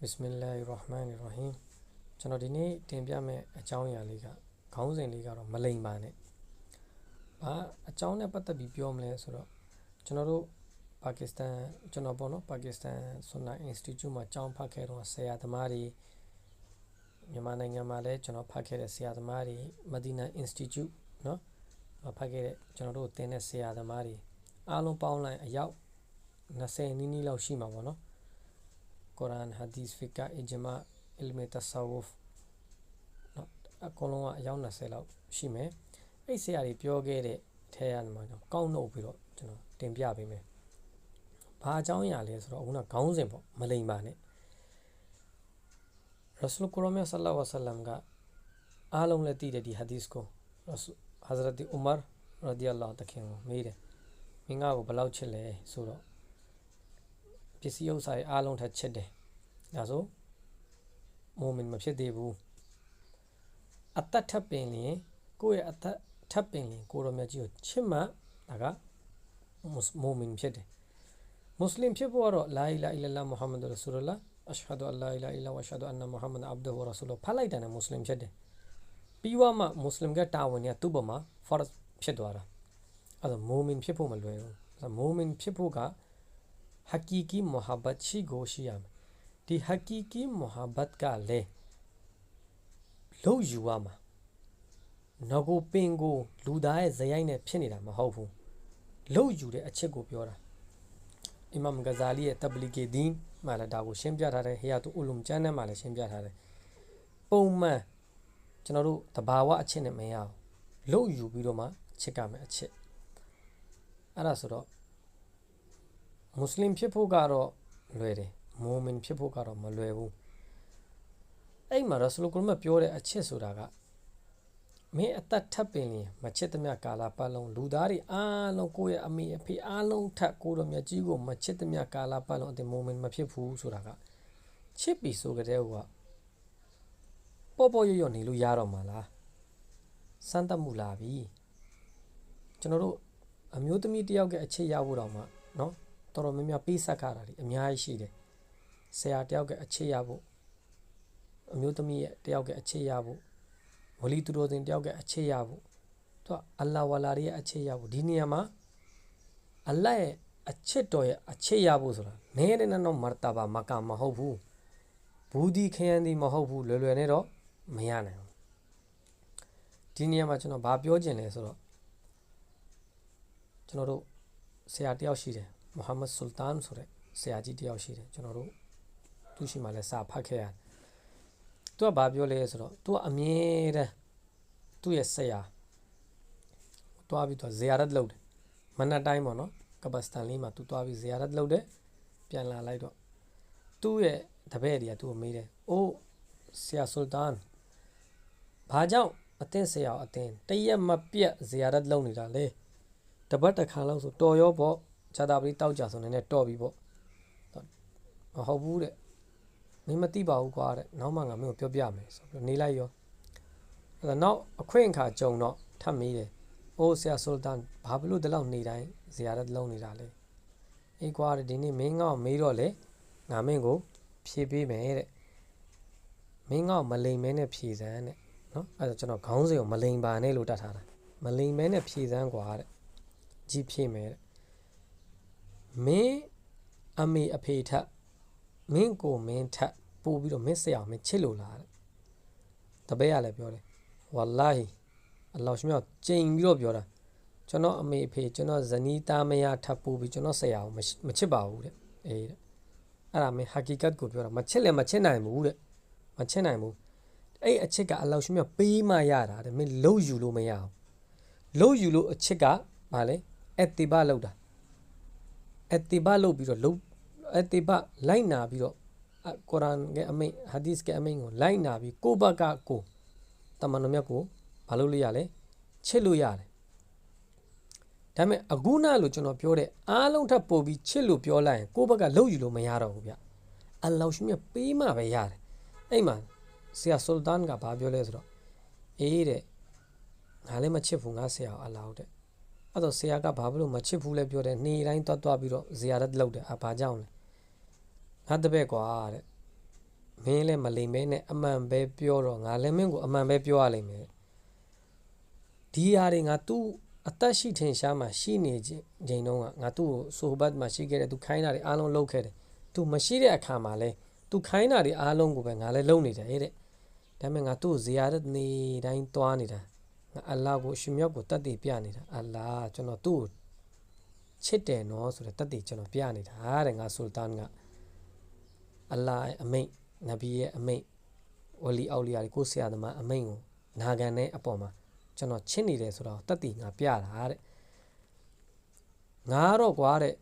ဘစ်မင်လာဟ်ရဟ်မန်ရဟီမ်ကျွန်တော်ဒီနေ့တင်ပြမယ့်အကြောင်းအရာလေးကခေါင်းစဉ်လေးကတော့မလိမ်ပါနဲ့ဘာအကြောင်းနဲ့ပတ်သက်ပြီးပြောမလဲဆိုတော့ကျွန်တော်တို့ပါကစ္စတန်ကျွန်တော်ပေါ့နော်ပါကစ္စတန်ဆွန်နာအင်စတီကျူမှာကျောင်းဖတ်ခဲ့တော့ဆရာသမားတွေမြန်မာနိုင်ငံမှာလည်းကျွန်တော်ဖတ်ခဲ့တဲ့ဆရာသမားတွေမဒီနာအင်စတီကျူနော်ဖတ်ခဲ့တဲ့ကျွန်တော်တို့သင်တဲ့ဆရာသမားတွေအားလုံးပေါင်းလိုက်အယောက်20နီးနီးလောက်ရှိမှာပေါ့နော် ကုရ်အာန်ဟာဒီစ်ဖီကာအဂျမာအီလ်မီတဆာဝုဖ်နော်အကုန်လုံးကအယောက်20လောက်ရှိမယ်အဲ့ဆရာတွေပြောခဲ့တဲ့ထဲရမှာကျွန်တော်ကောက်နှုတ်ပြီးတော့ကျွန်တော်တင်ပြပေးမယ်ဘာအကြောင်းအရာလဲဆိုတော့အခုနခေါင်းစဉ်ပေါ့မလိမ်ပါနဲ့ရဆူလ်ကုရ်အာန်ဆလ္လာဝါဆလမ်ကအားလုံးလည်းသိတဲ့ဒီဟာဒီစ်ကိုရဆူဟာဇရတ်အူမာရဒီအလာတခင်ကိုမေးတယ်မင်းငါ့ကိုဘယ်လောက်ချစ်လဲဆိုတော့ ပစ္စည်းဥစ္စာတွေအားလုံးထက်ချစ်တယ်။ဒါဆိုမိုမင်မဖြစ်သေးဘူး။အသက်ထပ်ပင်လျင်ကိုယ့်ရဲ့အသက်ထပ်ပင်လျင်ကိုရောမြတ်ကြီးကိုချစ်မှဒါကမိုမင်ဖြစ်တယ်။မွတ်စလင်ဖြစ်ဖို့ကတော့လာအီလာအီလလာမုဟမ္မဒ်ရဆူလလာအရှဟဒူအလာအီလာအီလာဝအရှဟဒူအန်နမုဟမ္မဒ်အဗ်ဒူဝရဆူလဖတ်လိုက်တယ်မွတ်စလင်ဖြစ်တယ်။ပြီးွားမှမွတ်စလင်ကတာဝန်ကသူ့ဘမှာဖော်ဖြစ်သွားတာ။အဲ့ဒါမိုမင်ဖြစ်ဖို့မလွယ်ဘူး။အဲ့ဒါမိုမင်ဖြစ်ဖို့က hakiki muhabbat shi goshiyam di hakiki muhabbat ka le လို့ယူရမှာငါကိုပင်ကိုလူသားရဲ့ဇယိုက်နဲ့ဖြစ်နေတာမဟုတ်ဘူးလို့ယူတဲ့အချက်ကိုပြောတာအီမမ်ဂဇာလီရဲ့တဘလီဂီဒင်းမှာလည်းဒါကိုရှင်းပြထားတယ်ဟီယာတူအူလုံကျမ်းထဲမှာလည်းရှင်းပြထားတယ်ပုံမှန်ကျွန်တော်တို့တဘာဝအချက်နဲ့မရအောင်လို့ယူပြီးတော့မှချစ်ကမယ်အချက်အဲ့ဒါဆိုတော့ မွတ်စလင်ဖြစ်ဖို့ကတော့လွယ်တယ်မူမင်ဖြစ်ဖို့ကတော့မလွယ်ဘူးအဲ့မှာရဆူလ်ကုရ်မပြောတဲ့အချက်ဆိုတာကမင်းအသက်ထပ်ပင်လင်မချစ်သမျှကာလပတ်လုံးလူသားတွေအားလုံးကိုယ့်ရဲ့အမိအဖေအားလုံးထပ်ကိုတော်မြတ်ကြီးကိုမချစ်သမျှကာလပတ်လုံးအတင်မူမင်မဖြစ်ဘူးဆိုတာကချစ်ပြီဆိုကြတဲ့ဟိုကပေါ်ပေါ်ရရနေလို့ရတော့မှာလားစမ်းသပ်မှုလာပြီကျွန်တော်တို့အမျိုးသမီးတယောက်ရဲ့အချစ်ရဖို့တော့မှနော် တော်တော်များများပေးဆက်ခတာတွေအများကြီးရှိတယ်ဆရာတယောက်ကအခြေရဖို့အမျိုးသမီးရဲ့တယောက်ကအခြေရဖို့ဝလီသူတော်စင်တယောက်ကအခြေရဖို့သူကအလ္လာဝလာရဲ့အခြေရဖို့ဒီနေရာမှာအလ္လာရဲ့အချစ်တော်ရဲ့အခြေရဖို့ဆိုတာနဲတဲ့နော်မရတဘာမကာမဟုတ်ဘူးဘူးဒီခရမ်းဒီမဟုတ်ဘူးလွယ်လွယ်နဲ့တော့မရနိုင်ဘူးဒီနေရာမှာကျွန်တော်ဘာပြောချင်လဲဆိုတော့ကျွန်တော်တို့ဆရာတယောက်ရှိတယ် မိုဟာမက်ဆူလ်တန်ဆိုတဲ့ဆရာကြီးတယောက်ရှိတယ်ကျွန်တော်တို့သူရှိမှလည်းစာဖတ်ခဲ့ရတယ်သူကဘာပြောလဲဆိုတော့သူကအမြဲတမ်းသူ့ရဲ့ဆရာတွားပြီးတော့ဇီယာရတ်လုပ်တယ်မနက်တိုင်းပေါ့နော်ကပတ်စတန်လေးမှာသူတွားပြီးဇီယာရတ်လုပ်တယ်ပြန်လာလိုက်တော့သူ့ရဲ့တပည့်တွေကသူ့ကိုမေးတယ်အိုးဆရာဆူလ်တန်ဘာကြောင့်အသင်းဆရာအသင်းတရက်မပြတ်ဇီယာရတ်လုပ်နေတာလေတပတ်တစ်ခါလောက်ဆိုတော်ရောပေါ့ ခြာတာပတိတောက်ကြဆိုနေနဲ့တော့ပြီပေါ့မဟုတ်ဘူးတဲ့မင်းမသိပါဘူးကွာတဲ့နောက်မှငါမင်းကိုပြောပြမယ်ဆိုပြီးနေလိုက်ရောအဲ့ဒါနောက်အခွင့်အခါကြုံတော့ထပ်မေးတယ်အိုးဆရာဆူလ်တန်ဘာဖြစ်လို့ဒီလောက်နေတိုင်းဇီယာရတ်လုံးနေတာလဲအေးကွာတဲ့ဒီနေ့မင်းငါ့ကိုမေးတော့လေငါမင်းကိုဖြေပေးမယ်တဲ့မင်းငါ့ကိုမလိမ်မဲနဲ့ဖြေစမ်းတဲ့နော်အဲ့ဒါကျွန်တော်ခေါင်းစဉ်ကိုမလိမ်ပါနဲ့လို့တတ်ထားတာမလိမ်မဲနဲ့ဖြေစမ်းကွာတဲ့ကြီးဖြေမယ်တဲ့ မင်းအမေအဖေထက်မင်းကိုမင်းထက်ပို့ပြီးတော့မင်းဆရာမင်းချစ်လို့လားတဲ့တပည့်ကလည်းပြောတယ်ဝါလာဟီအလောရှမြောက်ကြိမ်ပြီးတော့ပြောတာကျွန်တော်အမေအဖေကျွန်တော်ဇနီးသားမယားထပ်ပို့ပြီးကျွန်တော်ဆရာကိုမချစ်ပါဘူးတဲ့အေးတဲ့အဲ့ဒါမင်းဟာကီကတ်ကိုပြောတာမချစ်လည်းမချစ်နိုင်ဘူးတဲ့မချစ်နိုင်ဘူးအဲ့အချစ်ကအလောရှမြောက်ပေးမှရတာတဲ့မင်းလှုပ်ယူလို့မရအောင်လှုပ်ယူလို့အချစ်ကဘာလဲအက်တီဘာလောက်တာ အက်တီဘာလုပ်ပြီးတော့လုံအက်တီဘာလိုက်နာပြီးတော့ကုရ်အာန်ရဲ့အမိန့်ဟာဒီစ်ရဲ့အမိန့်ကိုလိုက်နာပြီးကိုဘကကိုတမန်တော်မြတ်ကိုဘာလုပ်လို့ရလဲချစ်လို့ရတယ်ဒါပေမဲ့အခုနလို့ကျွန်တော်ပြောတဲ့အားလုံးထပ်ပို့ပြီးချစ်လို့ပြောလိုက်ရင်ကိုဘကလှုပ်ယူလို့မရတော့ဘူးဗျအလ္လာဟ်ရှင်မြတ်ပေးမှပဲရတယ်အဲ့မှာဆရာဆူလ်တန်ကဘာပြောလဲဆိုတော့အေးတဲ့ငါလည်းမချစ်ဘူးငါဆရာအလ္လာဟ်တဲ့ အဲ့တော့ဆရာကဘာလို့မချစ်ဘူးလဲပြောတယ်နေတိုင်းတွတ်တွတ်ပြီးတော့ဇီယာရတ်လုပ်တယ်အဘာကြောင့်လဲငါတပည့်ကွာတဲ့မင်းလည်းမလိမ့်မဲနဲ့အမှန်ပဲပြောတော့ငါလည်းမင်းကိုအမှန်ပဲပြောရလိမ့်မယ်ဒီဟာတွေငါသူ့အသက်ရှိထင်ရှားမှရှိနေချိန်တုန်းကငါသူ့ကိုဆိုဘတ်မှာရှိခဲ့တဲ့သူခိုင်းတာတွေအားလုံးလုပ်ခဲ့တယ်သူမရှိတဲ့အခါမှာလဲသူခိုင်းတာတွေအားလုံးကိုပဲငါလည်းလုပ်နေတယ်တဲ့ဒါပေမဲ့ငါသူ့ကိုဇီယာရတ်နေတိုင်းသွားနေတာ ငါအလ္လာဟ်ကိုရှင်မြတ်ကိုတတ်သိပြနေတာအလ္လာဟ်ကျွန်တော်သူ့ကိုချစ်တယ်နော်ဆိုတဲ့တတ်သိကျွန်တော်ပြနေတာတဲ့ငါဆူလ်တန်ကအလ္လာဟ်အမိန့်နဗီရဲ့အမိန့်ဝလီအောက်လီယာကိုဆရာသမားအမိန့်ကိုနာခံတဲ့အပေါ်မှာကျွန်တော်ချစ်နေတယ်ဆိုတော့တတ်သိငါပြတာတဲ့ငါတော့ကွာတဲ့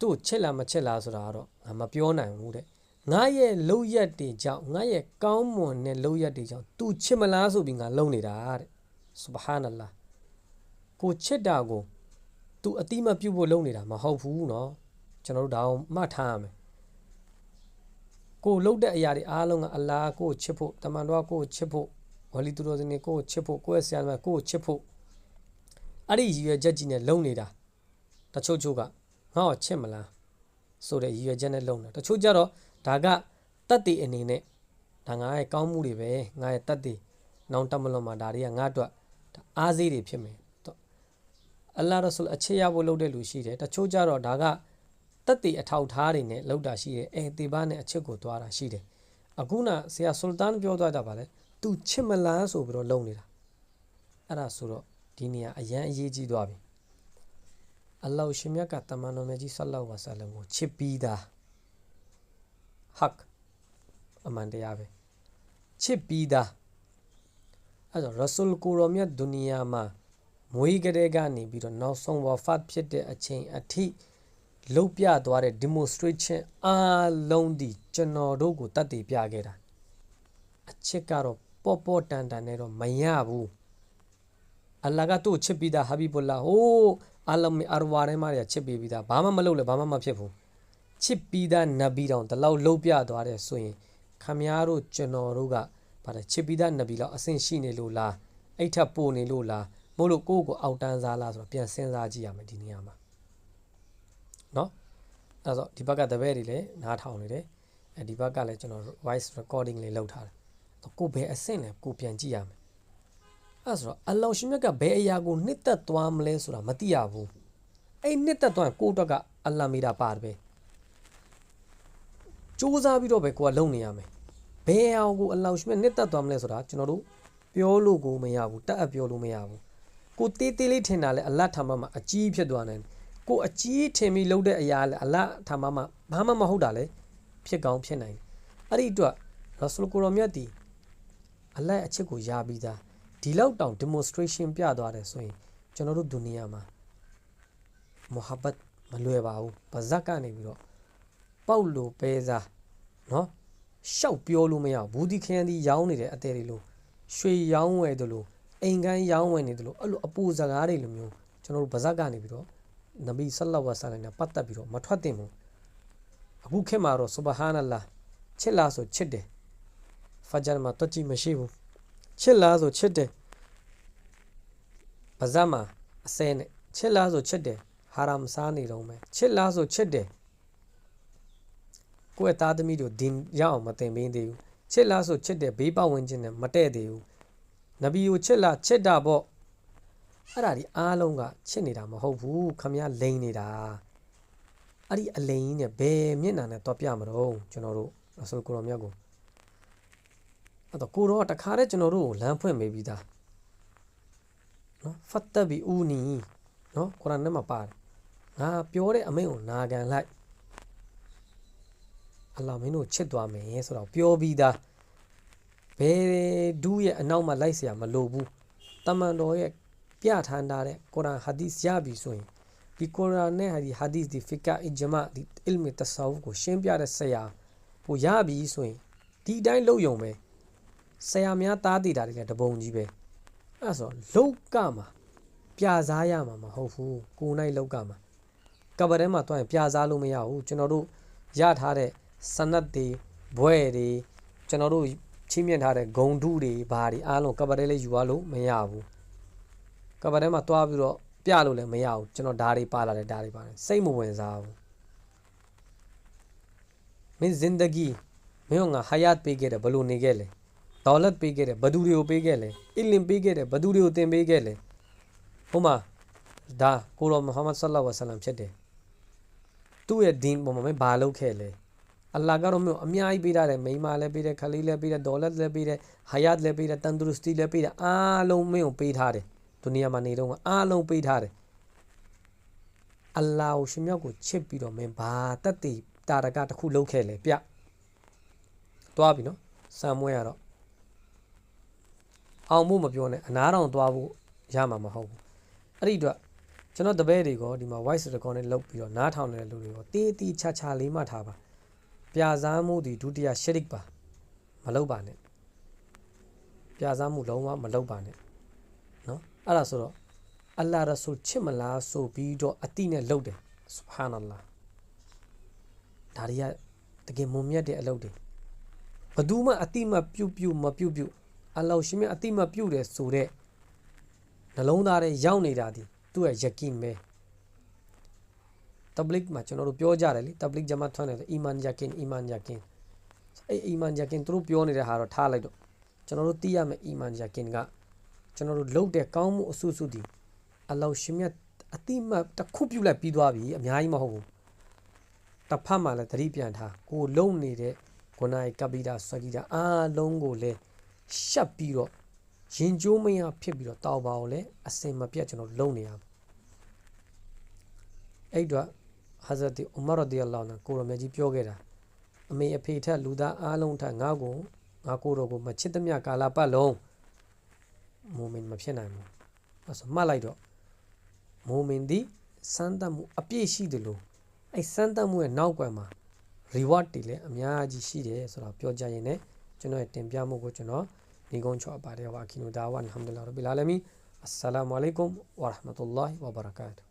သူ့ချစ်လားမချစ်လားဆိုတာကတော့ငါမပြောနိုင်ဘူးတဲ့ ငါရဲ့လုံရက်တွေကြောင့်ငါရဲ့ကောင်းမွန်တဲ့လုံရက်တွေကြောင့် तू ချစ်မလားဆိုပြီးငါလုံနေတာတဲ့ဆူဘဟာနလာကိုချစ်တာကို तू အတိမပြုတ်ဖို့လုံနေတာမဟုတ်ဘူးเนาะကျွန်တော်တို့ဒါအောင်မှတ်ထားရမယ်ကိုလှုပ်တဲ့အရာတွေအားလုံးကအလ္လာဟ်ကိုချစ်ဖို့တမန်တော်ကိုချစ်ဖို့ဝလီသူတော်စင်ကိုချစ်ဖို့ကိုယ့်ရဲ့ဆရာမကိုချစ်ဖို့အဲ့ဒီရည်ရွယ်ချက်ကြီးနဲ့လုံနေတာတချို့ချို့ကငါ့ကိုချစ်မလားဆိုတဲ့ရည်ရွယ်ချက်နဲ့လုံတာတချို့ကြတော့ ဒါကတတ်တည်အနေနဲ့ဒါငါရဲ့ကောင်းမှုတွေပဲငါရဲ့တတ်တည်နောင်တမလွန်မှာဒါတွေကငါ့အတွက်အားစေးတွေဖြစ်မယ်အလ္လာဟ်ရဆူလ်အခြေရဖို့လုပ်တဲ့လူရှိတယ်တချို့ကြတော့ဒါကတက်တည်အထောက်ထားတွေနဲ့လောက်တာရှိတယ်အဲတေဘာနဲ့အချစ်ကိုသွားတာရှိတယ်အခုနဆရာဆူလတန်ပြောသွားတာပါလေသူချစ်မလားဆိုပြီးတော့လုံနေတာအဲ့ဒါဆိုတော့ဒီနေရာအရန်အရေးကြီးသွားပြီအလ္လာဟ်ရှင်မြတ်ကတမန်တော်မြတ်ကြီးဆလ္လာဝါဆလမ်ကိုချစ်ပြီးသား ဟက်အမှန်တရားပဲချစ်ပြီးသားအဲ့တော့ရဆူလ်ကိုရောမြတ်ဒုနီယာမှာမွေးကလေးကနေပြီးတော့နောက်ဆုံးဝါဖတ်ဖြစ်တဲ့အချိန်အထိလုတ်ပြသွားတဲ့ demonstration အားလုံးဒီကျွန်တော်တို့ကိုတတ်တည်ပြခဲ့တာအချစ်ကတော့ပေါ့ပေါ့တန်တန်နဲ့တော့မရဘူးအလ္လာဟ်ကသူ့ချစ်ပြီးသားဟာဘီဘူလာဟိုးအလမ်အာရဝါထဲမှာချစ်ပြီးသားဘာမှမလုပ်လဲဘာမှမဖြစ်ဘူး ချစ်ပြီးသားနဗီတောင်ဒီလောက်လှုပ်ပြသွားတယ်ဆိုရင်ခမည်းတော်ကျွန်တော်တို့ကဗါတယ်ချစ်ပြီးသားနဗီလောက်အဆင့်ရှိနေလို့လားအဲ့ထပ်ပို့နေလို့လားမို့လို့ကိုယ့်ကိုအောက်တန်းစားလားဆိုတော့ပြန်စဉ်းစားကြည့်ရမယ်ဒီနေရာမှာเนาะအဲ့တော့ဒီဘက်ကတပည့်တွေလည်းနားထောင်နေတယ်အဲဒီဘက်ကလည်းကျွန်တော် voice recording လေးလုပ်ထားတယ်ကိုဘယ်အဆင့်လဲကိုပြန်ကြည့်ရမယ်အဲ့ဆိုတော့အလောရှင်မြတ်ကဘယ်အရာကိုနှစ်သက်သွားမလဲဆိုတာမသိရဘူးအဲ့နှစ်သက်သွားရင်ကိုအတွက်ကအလ္လာမီတာပါတယ်ပဲ စူးစမ်းပြီးတော့ပဲကိုကလုံနေရမယ်ဘယ်အောင်ကိုအလောရှင်မြတ်နှစ်သက်သွားမလဲဆိုတာကျွန်တော်တို့ပြောလို့ကိုမရဘူးတက်အပ်ပြောလို့မရဘူးကိုတေးသေးလေးထင်တာလဲအလတ်ထာမမှာအကြီးဖြစ်သွားနိုင်ကိုအကြီးထင်ပြီးလှုပ်တဲ့အရာလဲအလတ်ထာမမှာဘာမှမဟုတ်တာလဲဖြစ်ကောင်းဖြစ်နိုင်အဲ့ဒီအတွက်ရဆူလ်ကိုရောမြတ်တီအလတ်အချစ်ကိုရပြီးသားဒီလောက်တောင် demonstration ပြသွားတယ်ဆိုရင်ကျွန်တော်တို့ဒုနီယာမှာမုဟာဘတ်မလွယ်ပါဘူးဗဇက်ကနေပြီးတော့ ပေါက်လိုပဲစားနော်ရှောက်ပြောလို့မရဘူးဒီခရမ်းဒီရောင်းနေတဲ့အသေးတွေလို့ရွှေရောင်းဝယ်တယ်လို့အိမ်ကန်းရောင်းဝယ်နေတယ်လို့အဲ့လိုအပူစကားတွေလိုမျိုးကျွန်တော်တို့ဗဇက်ကနေပြီးတော့နဗီဆလဝါဆလမ်နဲ့ပတ်သက်ပြီးတော့မထွက်သင့်ဘူးအခုခေတ်မှာတော့ဆူဘဟာနလာချစ်လားဆိုချစ်တယ်ဖဂျာမှာတော့ကြည့်မရှိဘူးချစ်လားဆိုချစ်တယ်ဗဇက်မှာအစဲနဲ့ချစ်လားဆိုချစ်တယ်ဟာရမ်စားနေတော့မယ်ချစ်လားဆိုချစ်တယ် ကိုယ့်ရဲ့သားသမီးတို့ဒင်ရအောင်မတင်ပေးသေးဘူးချစ်လားဆိုချစ်တယ်ဘေးပတ်ဝန်းကျင်နဲ့မတဲ့သေးဘူးနဗီကိုချစ်လားချစ်တာပေါ့အဲ့ဒါဒီအားလုံးကချစ်နေတာမဟုတ်ဘူးခမရလိန်နေတာအဲ့ဒီအလိန်ကြီးနဲ့ဘယ်မျက်နှာနဲ့တော့ပြမတော့ကျွန်တော်တို့အဆိုကိုရောမြတ်ကိုအဲ့တော့ကိုတော့တခါတည်းကျွန်တော်တို့ကိုလမ်းဖွင့်ပေးပြီးသားနော်ဖတ်တဘီဦးနီနော်ကုရ်အာန်ထဲမှာပါတယ်ငါပြောတဲ့အမိန့်ကိုနာခံလိုက် အလ္လာဟ်မင်းတို့ချစ်သွားမယ်ဆိုတော့ပြောပြီးသားဘယ်ဒူးရဲ့အနောက်မှာလိုက်เสียမလိုဘူးတမန်တော်ရဲ့ပြဋ္ဌာန်းထားတဲ့ကုရ်အာန်ဟာဒီသ်ရပြီဆိုရင်ဒီကုရ်အာန်နဲ့ဟာဒီဟာဒီသ်ဒီဖီကာအီဂျမာဒီအစ်မီတဆာဝကိုရှင်းပြတဲ့ဆရာကိုရပြီဆိုရင်ဒီအတိုင်းလုပ်ယုံပဲဆရာများသားတည်တာတွေလည်းတပုံကြီးပဲအဲ့ဆိုလောက်ကမှာပြစားရမှာမဟုတ်ဘူးကိုနိုင်လောက်ကမှာကဘာထဲမှာတွားရင်ပြစားလို့မရဘူးကျွန်တော်တို့ရထားတဲ့ စနတ်တွေဘွဲတွေကျွန်တော်တို့ချင်းမြင့်ထားတဲ့ဂုံတုတွေဘာတွေအားလုံးကဘာထဲလေးယူရလို့မရဘူးကဘာထဲမှာတွားပြီးတော့ပြလို့လည်းမရဘူးကျွန်တော်ဓာတ်တွေပါလာတယ်ဓာတ်တွေပါတယ်စိတ်မဝင်စားဘူးမင်းဇင်ဒဂီမင်းကငါဟာယတ်ပေးခဲ့တယ်ဘယ်လိုနေခဲ့လဲဒေါ်လတ်ပေးခဲ့တယ်ဘယ်သူတွေကိုပေးခဲ့လဲအီလင်ပေးခဲ့တယ်ဘယ်သူတွေကိုတင်ပေးခဲ့လဲဟိုမှာဒါကိုရောမုဟမ္မဒ်ဆလ္လာဝါဆလမ်ဖြစ်တယ်သူ့ရဲ့ဒင်းပေါ်မှာမင်းဘာလုပ်ခဲ့လဲ အလ္လာဟ်ကတော့မြို့အများကြီးပေးထားတယ်မိန်းမလည်းပေးတယ်ခလေးလည်းပေးတယ်ဒေါ်လတ်လည်းပေးတယ်ဟာယတ်လည်းပေးတယ်တန်ဒရူစတီလည်းပေးတယ်အားလုံးမင်းကိုပေးထားတယ်ဒုနီယာမှာနေတော့အားလုံးပေးထားတယ်အလ္လာဟ်ကိုရှင်မြောက်ကိုချစ်ပြီးတော့မင်းဘာတက်တည်တာရကတစ်ခုလုပ်ခဲ့လဲပြသွားပြီနော်စံမွဲရတော့အောင်မှုမပြောနဲ့အနားတော်သွားဖို့ရမှာမဟုတ်ဘူးအဲ့ဒီအတွက်ကျွန်တော်တပည့်တွေကိုဒီမှာ voice record နဲ့လုပ်ပြီးတော့နားထောင်နေတဲ့လူတွေကိုတေးတီးချာချာလေးမှထားပါ ပြာစားမှုဒီဒုတိယရှရစ်ပါမလုပ်ပါနဲ့ပြာစားမှုလုံးဝမလုပ်ပါနဲ့နော်အဲ့ဒါဆိုတော့အလ္လာဟ်ရဆူလ်ချစ်မလားဆိုပြီးတော့အတိနဲ့လုပ်တယ်ဆူဟာနလ္လာဒါတွေကတကယ်မုံမြတ်တဲ့အလုပ်တွေဘယ်သူမှအတိမပြုတ်ပြုတ်မပြုတ်ပြုတ်အလ္လာဟ်ရှင်မြတ်အတိမပြုတ်တယ်ဆိုတဲ့နှလုံးသားထဲရောက်နေတာဒီသူ့ရဲ့ယကင်ပဲ တဘလစ်မှာကျွန်တော်တို့ပြောကြတယ်လေတဘလစ်ဂျမတ်ထွန်းတယ်အီမန်ယကင်အီမန်ယကင်အဲ့အီမန်ယကင်သူတို့ပြောနေတဲ့ဟာတော့ထားလိုက်တော့ကျွန်တော်တို့သိရမယ့်အီမန်ယကင်ကကျွန်တော်တို့လုပ်တဲ့ကောင်းမှုအဆုစုဒီအလ္လာဟ်ရှင်မြတ်အတိမတစ်ခုပြုတ်လိုက်ပြီးသွားပြီအများကြီးမဟုတ်ဘူးတစ်ဖက်မှာလည်းသတိပြန်ထားကိုလုံနေတဲ့ဂုဏိကပိတာဆွဂီတာအားလုံးကိုလည်းရှက်ပြီးတော့ရင်ကျိုးမရဖြစ်ပြီးတော့တောက်ပါအောင်လဲအစင်မပြတ်ကျွန်တော်လုံနေရမယ်အဲ့တော့ ဟာဇရတ်အူမာရဒီအလ္လာဟ်နဲ့ကိုရမကြီးပြောခဲ့တာအမေအဖေထက်လူသားအားလုံးထက်ငါ့ကိုငါကိုတော်ကိုမချစ်သမျှကာလပတ်လုံးမိုမင်မဖြစ်နိုင်ဘူးအဲ့ဆိုမှတ်လိုက်တော့မိုမင်ဒီစမ်းသပ်မှုအပြည့်ရှိတယ်လို့အဲ့စမ်းသပ်မှုရဲ့နောက်ကွယ်မှာ reward တွေလည်းအများကြီးရှိတယ်ဆိုတော့ပြောကြရင်လည်းကျွန်တော်ရဲ့တင်ပြမှုကိုကျွန်တော်ညီကုန်းချောပါတယ်ဝါခီနူဒါဝမ်အလ်ဟမ်ဒူလ illah ရဘ်ဘီလ်အာလမီအစ္စလာမုအလိုင်ကွမ်ဝါရဟ်မတ်တူလာဟ်ဝဘာရကာတူ